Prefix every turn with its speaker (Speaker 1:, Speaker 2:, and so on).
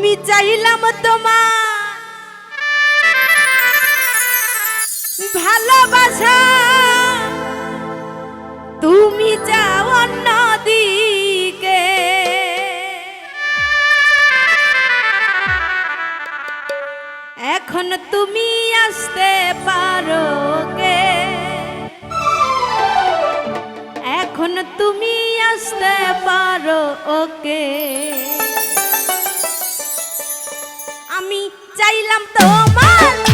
Speaker 1: আমি চাইলাম তোমার ভালোবাসা। তুমি যাও নদীকে এখন তুমি আসতে পারো কে? এখন তুমি আসতে পারো ওকে। আমি চাইলাম তোমার